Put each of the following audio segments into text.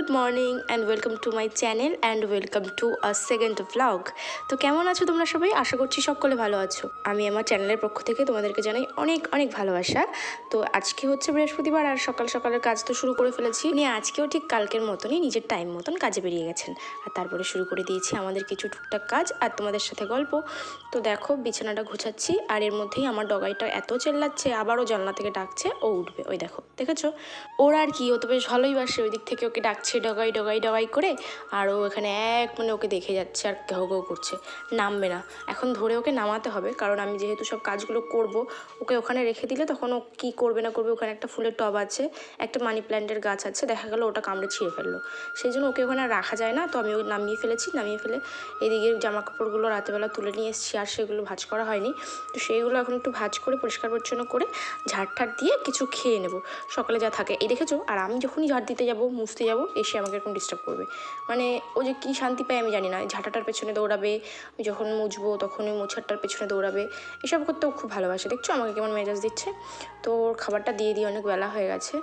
Good morning and welcome to my channel and welcome to a second vlog তো কেমন আছো তোমরা সবাই? আশা করছি সকলে ভালো আছো। আমি আমার চ্যানেলের পক্ষ থেকে তোমাদেরকে জানাই অনেক অনেক ভালোবাসা। তো আজকে হচ্ছে বৃহস্পতিবার আর সকাল, সকালের কাজ তো শুরু করে ফেলেছি। নিয়ে আজকেও ঠিক কালকের মতনই নিজের টাইম মতন কাজে বেরিয়ে গেছেন। আর তারপরে শুরু করে দিয়েছি আমাদের কিছু টুকটাক কাজ আর তোমাদের সাথে গল্প। তো দেখো, বিছানাটা গুছাচ্ছি আর এর মধ্যেই আমার ডগাইটা এত চেল্লাচ্ছে, আবারও জানলা থেকে ডাকছে, ও উঠবে। ওই দেখো, দেখেছ? ওর আর কি, ও তো বেশ ভালোই বাসে ওই দিক থেকে ওকে ডাকছে। ডগাই ডগাই ডগাই করে, আর ও এখানে এক মানে ওকে দেখে যাচ্ছে আর ঘেউ ঘেউ করছে। নামবে না। এখন ধরে ওকে নামাতে হবে, কারণ আমি যেহেতু সব কাজগুলো করব, ওকে ওখানে রেখে দিলে তখন ও কী করবে না করবে, ওখানে একটা ফুলের টব আছে, একটা মানি প্ল্যান্টের গাছ আছে, দেখা গেলো ওটা কামড়ে ছিঁড়ে ফেলল। সেই জন্য ওকে ওখানে রাখা যায় না, তো আমি ওকে নামিয়ে ফেলেছি, নামিয়ে ফেলে এদিকে জামা কাপড়গুলো রাতেবেলা তুলে নিয়ে এসেছি, আর সেগুলো ভাজ করা হয়নি। তো সেইগুলো এখন একটু ভাজ করে, পরিষ্কার পরিচ্ছন্ন করে ঝাড় ঠাড় দিয়ে কিছু খেয়ে নেব। সকালে যা থাকে। এই দেখেছ? আর আমি যখনই ঝাড় দিতে যাব, মুছতে যাব এসে আমাকে এরকম ডিস্টার্ব করবে। মানে ও যে কী শান্তি পায় আমি জানি না। ঝাঁটাটার পেছনে দৌড়াবে, যখন মুছবো তখন ওই মোছারটার পেছনে দৌড়াবে। এসব করতে ও খুব ভালোবাসে। দেখছ আমাকে কেমন মেজাজ দিচ্ছে। তো ওর খাবারটা দিয়ে দিয়ে অনেক বেলা হয়ে গেছে।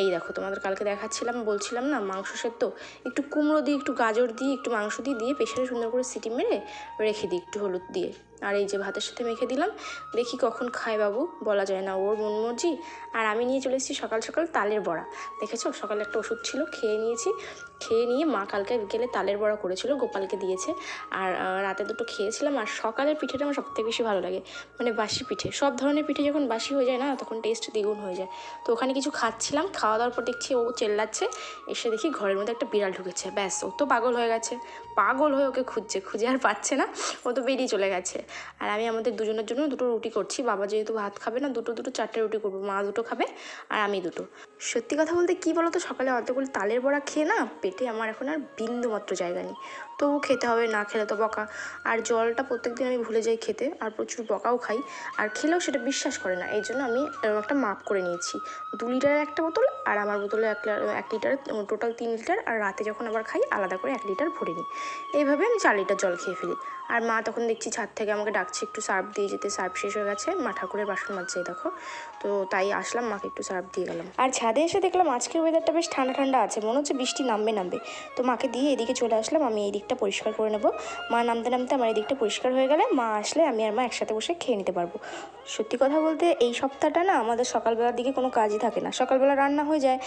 এই দেখো, তোমাদের কালকে দেখাচ্ছিলাম, বলছিলাম না, মাংস সেদ্ধ। একটু কুমড়ো দিয়ে, একটু গাজর দিয়ে, একটু মাংস দিয়ে দিয়ে প্রেশারে সুন্দর করে সিটি মেরে রেখে দিই, একটু হলুদ দিয়ে। আর এই যে ভাতের সাথে মেখে দিলাম, দেখি কখন খায় বাবু, বলা যায় না, ওর মন মর্জি। আর আমি নিয়ে চলে এসেছি সকাল সকাল তালের বড়া। দেখেছ? সকালে একটা ওষুধ ছিল, খেয়ে নিয়েছি। খেয়ে নিয়ে মা কালকে বিকেলে তালের বড়া করেছিল, গোপালকে দিয়েছে। আর রাতে দুটো খেয়েছিলাম, আর সকালের পিঠেটা আমার সবথেকে বেশি ভালো লাগে। মানে বাসি পিঠে, সব ধরনের পিঠে যখন বাসি হয়ে যায় না, তখন টেস্ট দ্বিগুণ হয়ে যায়। তো ওখানে কিছু খাচ্ছিলাম খাওয়া দাওয়ার পর দেখছি ও চেল্লাচ্ছে, এসে দেখি ঘরের মধ্যে একটা বিড়াল ঢুকেছে। ব্যাস, ও তো পাগল হয়ে গেছে। পাগল হয়ে ওকে খুঁজছে, খুঁজে আর পাচ্ছে না। ও তো বেরিয়ে চলে গেছে। আর আমি আমাদের দুজনের জন্য দুটো রুটি করছি। বাবা যেহেতু ভাত খাবে না, দুটো দুটো, চারটে রুটি করব। মা দুটো খাবে আর আমি দুটো। সত্যি কথা বলতে কী বলো তো সকালে অতগুলো তালের বড়া খেয়ে না পেটে আমার এখন আর বিন্দু মাত্র জায়গা নেই। তবু খেতে হবে, না খেলে তো বকা। আর জলটা প্রত্যেকদিন আমি ভুলে যাই খেতে। আর প্রচুর বকাও খাই। আর খেলেও সেটা বিশ্বাস করে না। এই জন্য আমি এরকম একটা মাপ করে নিয়েছি। দু লিটারের একটা বোতল আর আমার বোতলে এক এক লিটার টোটাল তিন লিটার, আর রাতে যখন আবার খাই, আলাদা করে এক লিটার ভরে নিই। এইভাবে আমি চার লিটার জল খেয়ে ফেলি। আর মা তখন দেখছি ছাদ থেকে আমাকে ডাকছে একটু সার্ফ দিয়ে যেতে, সার্ফ শেষ হয়ে গেছে, মা ঠাকুরের বাসন মাজছে দেখো। তো তাই আসলাম, মাকে একটু সার্ফ দিয়ে গেলাম। আর ছাদে এসে দেখলাম আজকের ওয়েদারটা বেশ ঠান্ডা ঠান্ডা আছে, মনে হচ্ছে বৃষ্টি নামবে নামবে। তো মাকে দিয়ে এদিকে চলে আসলাম, আমি এই দিকটা পরিষ্কার করে নেব। মা নামতে নামতে আমার এই দিকটা পরিষ্কার হয়ে গেলে, মা আসলে আমি আর মা একসাথে বসে খেয়ে নিতে পারব। সত্যি কথা বলতে এই সপ্তাহটা না আমাদের সকালবেলার দিকে কোনো কাজই থাকে না। সকালবেলা রান্না হয়ে যায়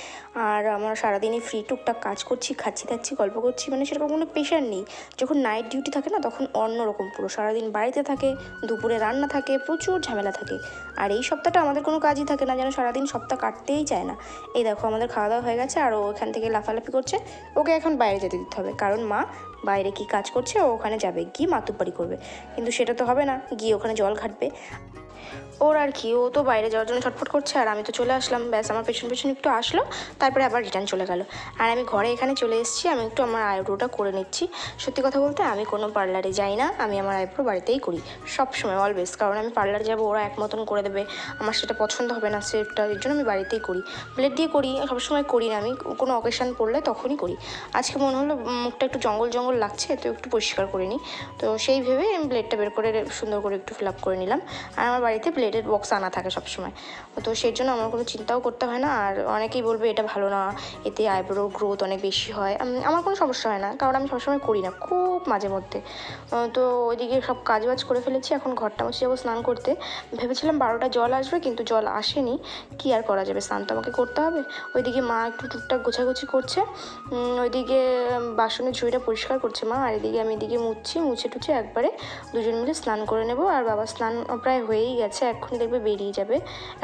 আর আমরা সারাদিনই ফ্রি টুকটাক কাজ করছি, খাচ্ছি খাচ্ছি গল্প করছি মানে সেরকম কোনো প্রেশার নেই। যখন নাইট ডিউটি থাকে না তখন অন্যরকম পুরো সারাদিন বাড়িতে থাকে, দুপুরে রান্না থাকে, প্রচুর ঝামেলা থাকে। আর এই সপ্তাহটা আমাদের কোনো কাজই থাকে না, যেন সারাদিন সপ্তাহ কাটতেই চায় না। এই দেখো আমাদের খাওয়া দাওয়া হয়ে গেছে আর ও ওখান থেকে লাফালাফি করছে। ওকে এখন বাইরে যেতে দিতে হবে কারণ মা বাইরে কি কাজ করছে ও ওখানে যাবে, গিয়ে মাতুব্বাড়ি করবে। কিন্তু সেটা তো হবে না, গিয়ে ওখানে জল ঘাটবে। ওর আর কি, ও তো বাইরে যাওয়ার জন্য ছটফট করছে, আর আমি তো চলে আসলাম। ব্যাস, আমার পেছন পেছন একটু আসলো, তারপরে আবার রিটার্ন চলে গেল। আর আমি ঘরে এখানে চলে এসেছি, আমি একটু আমার আইব্রোটা করে নিচ্ছি। সত্যি কথা বলতে, আমি কোনো পার্লারে যাই না, আমি আমার আইব্রো বাড়িতেই করি সব সময় অলওয়েজ কারণ আমি পার্লার যাব, ওরা এক মতন করে দেবে, আমার সেটা পছন্দ হবে না, সেটা এর জন্য আমি বাড়িতেই করি। ব্লেড দিয়ে করি, সবসময় করি না, আমি কোনো অকেশান পড়লে তখনই করি। আজকে মনে হলো মুখটা একটু জঙ্গল জঙ্গল লাগছে, তো একটু পরিষ্কার করে নিই। তো সেই ভেবে আমি ব্লেডটা বের করে সুন্দর করে একটু ফিল আপ করে নিলাম। আর আমার বাড়িতে প্লেটের বক্স আনা থাকে সবসময়। তো সেই জন্য আমার কোনো চিন্তাও করতে হয় না। আর অনেকেই বলবে এটা ভালো না, এতে আইব্রো গ্রোথ অনেক বেশি হয়। আমার কোনো সমস্যা হয় না, কারণ আমি সবসময় করি না, খুব মাঝে মধ্যে। তো ওইদিকে সব কাজ বাজ করে ফেলেছি, এখন ঘরটা মুছে যাব স্নান করতে। ভেবেছিলাম বারোটা জল আসবে, কিন্তু জল আসেনি। কি আর করা যাবে, স্নান তো আমাকে করতে হবে। ওইদিকে মা একটু টুকটাক গোছাগুছি করছে। ওইদিকে বাসনের ঝুড়িটা পরিষ্কার করছে মা। আর এদিকে আমি এদিকে মুছছি, মুছে টুছে একবারে দুজন মিলে স্নান করে নেব। আর বাবা স্নান প্রায় হয়েই গেছে, এখন দেখবে বেরিয়ে যাবে।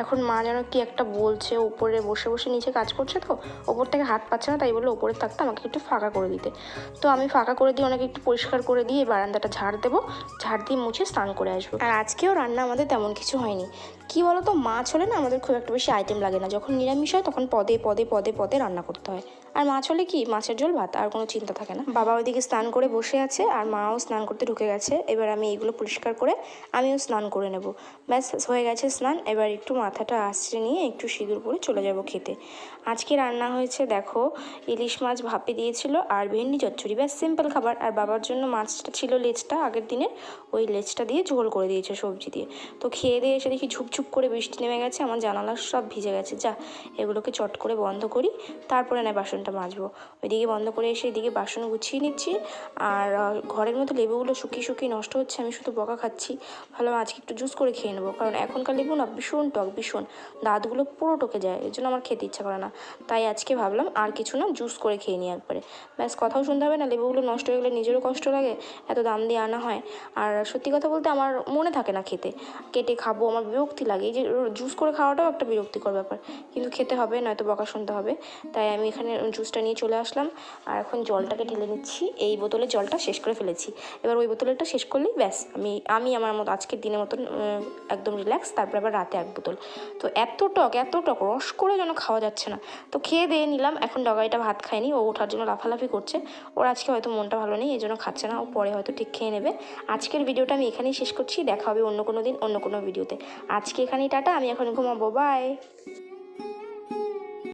এখন মা যেন কি একটা বলছে ওপরে বসে বসে নিচে কাজ করছে তো, ওপর থেকে হাত পাচ্ছে না, তাই বলে ওপরে থাকতে আমাকে একটু ফাঁকা করে দিতে। তো আমি ফাঁকা করে দিয়ে ওনাকে একটু পরিষ্কার করে দিয়ে বারান্দাটা ঝাড় দেবো, ঝাড় দিয়ে মুছে স্নান করে আসব। আর আজকেও রান্না আমাদের তেমন কিছু হয়নি। কি বলো তো মাছ হলে না আমাদের খুব একটা বেশি আইটেম লাগে না। যখন নিরামিষ হয় তখন পদে পদে পদে পদে রান্না করতে হয়। আর মাছ হলে কি, মাছের ঝোল, ভাত, আর কোনো চিন্তা থাকে না। বাবা ওইদিকে স্নান করে বসে আছে, আর মাও স্নান করতে ঢুকে গেছে। এবার আমি এইগুলো পরিষ্কার করে আমিও স্নান করে নেব। ব্যাস, হয়ে গেছে স্নান। এবার একটু মাথাটা আশ্রে নিয়ে একটু সিঁদুর পরে চলে যাব খেতে। আজকে রান্না হয়েছে, দেখো, ইলিশ মাছ ভাপে দিয়েছিল আর ভেন্ডি চচ্চড়ি। ব্যাস সিম্পল খাবার। আর বাবার জন্য মাছটা ছিল লেজটা আগের দিনের। ওই লেজটা দিয়ে ঝোল করে দিয়েছে সবজি দিয়ে। তো খেয়ে দিয়ে এসে দেখি ঝুপঝুপ ঝুপঝুপ করে বৃষ্টি নেমে গেছে, আমার জানালা সব ভিজে গেছে। যা, এগুলোকে চট করে বন্ধ করি, তারপরে না বাসনটা মাজবো। ওইদিকে বন্ধ করে এসে এদিকে বাসন গুছিয়ে নিচ্ছি, আর ঘরের মধ্যে লেবুগুলো শুকিয়ে শুকিয়ে নষ্ট হচ্ছে, আমি শুধু বকা খাচ্ছি। ভাবলাম আজকে একটু জুস করে খেয়ে নেব, কারণ এখনকার লেবু না ভীষণ টক, ভীষণ। দাঁতগুলো পুরো টকে যায়, এর জন্য আমার খেতে ইচ্ছা করে না। তাই আজকে ভাবলাম আর কিছু না জুস করে খেয়ে নিই একবারে। ব্যাস, কথাও শুনতে হবে না, লেবুগুলো নষ্ট হয়ে গেলে নিজেরও কষ্ট লাগে, এত দাম দিয়ে আনা হয়। আর সত্যি কথা বলতে আমার মনে থাকে না খেতে। কেটে খাব, আমার বিরক্তি লাগে। এই যে জুস করে খাওয়াটাও একটা বিরক্তিকর ব্যাপার। কিন্তু খেতে হবে, নয়তো বকা শুনতে হবে। তাই আমি এখানে জুসটা নিয়ে চলে আসলাম। আর এখন জলটাকে ঢেলে নিচ্ছি। এই বোতলে জলটা শেষ করে ফেলেছি। এবার ওই বোতলেরটা শেষ করলেই ব্যাস। আমি আমি আমার মতো আজকের দিনের মতন একদম রিল্যাক্স তারপর আবার রাতে এক বোতল। তো এত টক এত টক, রস করে যেন খাওয়া যাচ্ছে না। তো খেয়ে দিয়ে নিলাম। এখন ডগাইটা ভাত খায়নি। ও ওঠার জন্য লাফালাফি করছে। ওর আজকে হয়তো মনটা ভালো নেই এই জন্য খাচ্ছে না। ও পরে হয়তো ঠিক খেয়ে নেবে। আজকের ভিডিওটা আমি এখানেই শেষ করছি। দেখা হবে অন্য কোনো দিন, অন্য কোনো ভিডিওতে। আজকে এখানেই টাটা আমি এখন ঘুমাবো বাই